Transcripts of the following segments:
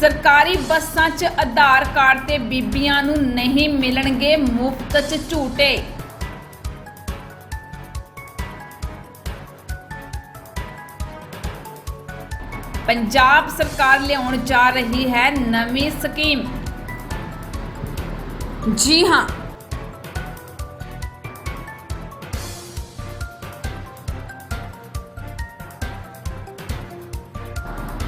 ਸਰਕਾਰੀ ਬੱਸਾਂ 'ਚ ਆਧਾਰ ਕਾਰਡ ਤੇ ਬੀਬੀਆਂ ਨੂੰ ਨਹੀਂ ਮਿਲਣਗੇ ਮੁਫਤ 'ਚ ਝੂਟੇ। ਪੰਜਾਬ ਸਰਕਾਰ ਲਿਆਉਣ ਜਾ ਰਹੀ ਹੈ ਨਵੀਂ ਸਕੀਮ। ਜੀ ਹਾਂ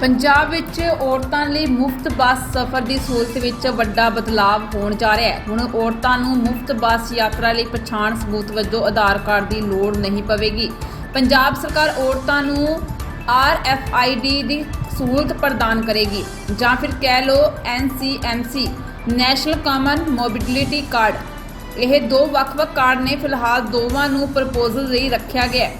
ਪੰਜਾਬ ਵਿੱਚ ਔਰਤਾਂ ਲਈ ਮੁਫਤ ਬੱਸ ਸਫ਼ਰ ਦੀ ਸਹੂਲਤ ਵਿੱਚ ਵੱਡਾ ਬਦਲਾਅ ਹੋਣ ਜਾ ਰਿਹਾ ਹੈ। ਹੁਣ ਔਰਤਾਂ ਨੂੰ ਮੁਫਤ ਬੱਸ ਯਾਤਰਾ ਲਈ ਪਛਾਣ ਸਬੂਤ ਵਜੋਂ ਆਧਾਰ ਕਾਰਡ ਦੀ ਲੋੜ ਨਹੀਂ ਪਵੇਗੀ। ਪੰਜਾਬ ਸਰਕਾਰ ਔਰਤਾਂ ਨੂੰ ਆਰਐਫਆਈਡੀ ਦੀ ਸਹੂਲਤ ਪ੍ਰਦਾਨ ਕਰੇਗੀ ਜਾਂ ਫਿਰ ਕਹਿ ਲਓ NCMC national common mobility card. ਇਹ ਦੋ ਵੱਖ-ਵੱਖ ਕਾਰਡ ਨੇ ਫਿਲਹਾਲ ਦੋਵਾਂ ਨੂੰ ਪ੍ਰਪੋਜ਼ਲ ਲਈ ਰੱਖਿਆ ਗਿਆ ਹੈ।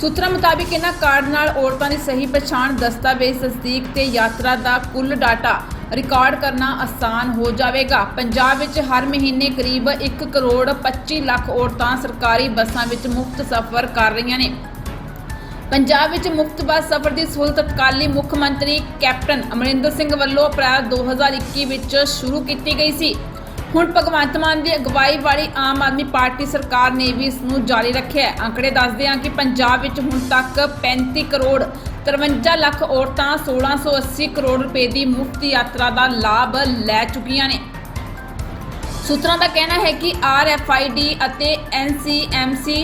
ਸੂਤਰਾਂ ਮੁਤਾਬਿਕ ਇਹਨਾਂ ਕਾਰਡ ਨਾਲ ਔਰਤਾਂ ਦੀ ਸਹੀ ਪਛਾਣ ਦਸਤਾਵੇਜ਼ ਤਸਦੀਕ ਤੇ ਯਾਤਰਾ ਦਾ ਕੁੱਲ ਡਾਟਾ ਰਿਕਾਰਡ ਕਰਨਾ ਆਸਾਨ ਹੋ ਜਾਵੇਗਾ। ਪੰਜਾਬ ਵਿੱਚ ਹਰ ਮਹੀਨੇ ਕਰੀਬ 1 ਕਰੋੜ 25 ਲੱਖ ਔਰਤਾਂ ਸਰਕਾਰੀ ਬੱਸਾਂ ਵਿੱਚ ਮੁਫਤ ਸਫ਼ਰ ਕਰ ਰਹੀਆਂ ਨੇ। ਪੰਜਾਬ ਵਿੱਚ ਮੁਫਤ ਬੱਸ ਸਫ਼ਰ ਦੀ ਸਹੂਲਤ ਤਤਕਾਲੀ ਮੁੱਖ ਮੰਤਰੀ ਕੈਪਟਨ ਅਮਰਿੰਦਰ ਸਿੰਘ ਵੱਲੋਂ ਅਪ੍ਰੈਲ 2021 ਵਿੱਚ ਸ਼ੁਰੂ ਕੀਤੀ ਗਈ ਸੀ। ਹੁਣ ਭਗਵੰਤ ਮਾਨ ਦੀ ਅਗਵਾਈ ਵਾਲੀ ਆਮ ਆਦਮੀ ਪਾਰਟੀ ਸਰਕਾਰ ਨੇ ਵੀ ਇਸ ਨੂੰ ਜਾਰੀ ਰੱਖਿਆ ਹੈ। ਅੰਕੜੇ ਦੱਸਦੇ ਹਾਂ ਕਿ ਪੰਜਾਬ ਵਿੱਚ ਹੁਣ ਤੱਕ 35 ਕਰੋੜ 53 ਲੱਖ ਔਰਤਾਂ 1680 ਕਰੋੜ ਰੁਪਏ ਦੀ ਮੁਫਤ ਯਾਤਰਾ ਦਾ ਲਾਭ ਲੈ ਚੁੱਕੀਆਂ ਨੇ। ਸੂਤਰਾਂ ਦਾ ਕਹਿਣਾ ਹੈ ਕਿ ਆਰਐਫਆਈਡੀ ਅਤੇ ਐਨਸੀਐਮਸੀ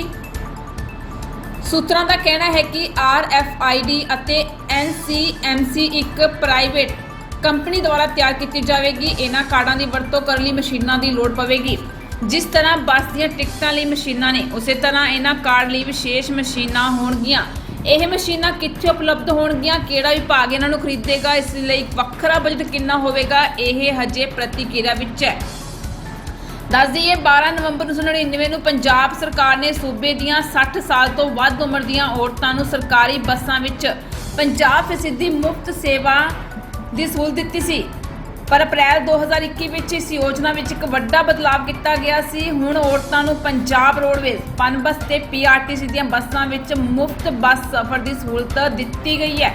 ਸੂਤਰਾਂ ਦਾ ਕਹਿਣਾ ਹੈ ਕਿ ਆਰਐਫਆਈਡੀ ਅਤੇ ਐਨਸੀਐਮਸੀ ਇੱਕ ਪ੍ਰਾਈਵੇਟ ਕੰਪਨੀ ਦੁਆਰਾ ਤਿਆਰ ਕੀਤੀ ਜਾਵੇਗੀ। ਇਹਨਾਂ ਕਾਰਡਾਂ ਦੀ ਵਰਤੋਂ ਕਰਨ ਲਈ ਮਸ਼ੀਨਾਂ ਦੀ ਲੋੜ ਪਵੇਗੀ। ਜਿਸ ਤਰ੍ਹਾਂ ਬੱਸ ਦੀਆਂ ਟਿਕਟਾਂ ਲਈ ਮਸ਼ੀਨਾਂ ਨੇ, ਉਸੇ ਤਰ੍ਹਾਂ ਇਹਨਾਂ ਕਾਰਡ ਲਈ ਵਿਸ਼ੇਸ਼ ਮਸ਼ੀਨਾਂ ਹੋਣਗੀਆਂ। ਇਹ ਮਸ਼ੀਨਾਂ ਕਿੱਥੇ ਉਪਲਬਧ ਹੋਣਗੀਆਂ? ਕਿਹੜਾ ਵਿਭਾਗ ਇਹਨਾਂ ਨੂੰ ਖਰੀਦੇਗਾ? ਇਸ ਲਈ ਵੱਖਰਾ ਬਜਟ ਕਿੰਨਾ ਹੋਵੇਗਾ? ਇਹ ਹਜੇ ਪ੍ਰਤੀਕਿਰਿਆ ਵਿੱਚ ਹੈ। ਦੱਸ ਦਈਏ 12 ਨਵੰਬਰ 1999 ਨੂੰ ਪੰਜਾਬ ਸਰਕਾਰ ਨੇ ਸੂਬੇ ਦੀਆਂ 60 ਸਾਲ ਤੋਂ ਵੱਧ ਉਮਰ ਦੀਆਂ ਔਰਤਾਂ ਨੂੰ ਸਰਕਾਰੀ ਬੱਸਾਂ ਵਿੱਚ 50% ਮੁਫਤ ਸੇਵਾ ਦੀ ਸਹੂਲਤ ਦਿੱਤੀ ਸੀ। ਪਰ ਅਪ੍ਰੈਲ 2021 ਵਿੱਚ ਇਸ ਯੋਜਨਾ ਵਿੱਚ ਇੱਕ ਵੱਡਾ ਬਦਲਾਅ ਕੀਤਾ ਗਿਆ ਸੀ। ਹੁਣ ਔਰਤਾਂ ਨੂੰ ਪੰਜਾਬ ਰੋਡਵੇਜ਼ ਪਨਬਸ ਤੇ ਪੀਆਰਟੀਸੀ ਦੀਆਂ ਬੱਸਾਂ ਵਿੱਚ ਮੁਫਤ ਬੱਸ ਸਫ਼ਰ ਦੀ ਸਹੂਲਤ ਦਿੱਤੀ ਗਈ ਹੈ।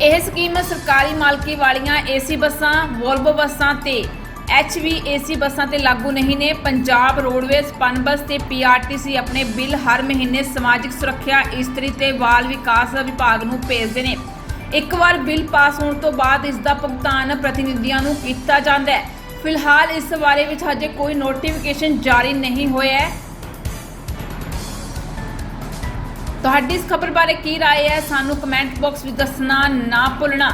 ਇਹ ਸਕੀਮ ਸਰਕਾਰੀ ਮਾਲਕੀ ਵਾਲੀਆਂ ਏਸੀ ਬੱਸਾਂ, ਵੋਲਵੋ ਬੱਸਾਂ ਤੇ HVAC ਬੱਸਾਂ ਤੇ ਲਾਗੂ ਨਹੀਂ ਨੇ। ਪੰਜਾਬ ਰੋਡਵੇਜ਼ ਪਨਬਸ ਤੇ PRTC ਆਪਣੇ ਬਿੱਲ ਹਰ ਮਹੀਨੇ ਸਮਾਜਿਕ ਸੁਰੱਖਿਆ ਇਸਤਰੀ ਤੇ ਬਾਲ ਵਿਕਾਸ ਵਿਭਾਗ ਨੂੰ ਭੇਜਦੇ ਨੇ। ਇੱਕ ਵਾਰ ਬਿੱਲ ਪਾਸ ਹੋਣ ਤੋਂ ਬਾਅਦ ਇਸ ਦਾ ਭੁਗਤਾਨ ਪ੍ਰਤੀਨਿਧੀਆਂ ਨੂੰ ਕੀਤਾ ਜਾਂਦਾ ਹੈ ਫਿਲਹਾਲ ਇਸ ਬਾਰੇ ਵਿੱਚ ਹਜੇ ਕੋਈ ਨੋਟੀਫਿਕੇਸ਼ਨ ਜਾਰੀ ਨਹੀਂ ਹੋਇਆ ਹੈ ਤੁਹਾਡੀ ਇਸ ਖਬਰ ਬਾਰੇ ਕੀ رائے ਹੈ ਸਾਨੂੰ ਕਮੈਂਟ ਬਾਕਸ ਵਿੱਚ ਦੱਸਣਾ ਨਾ ਭੁੱਲਣਾ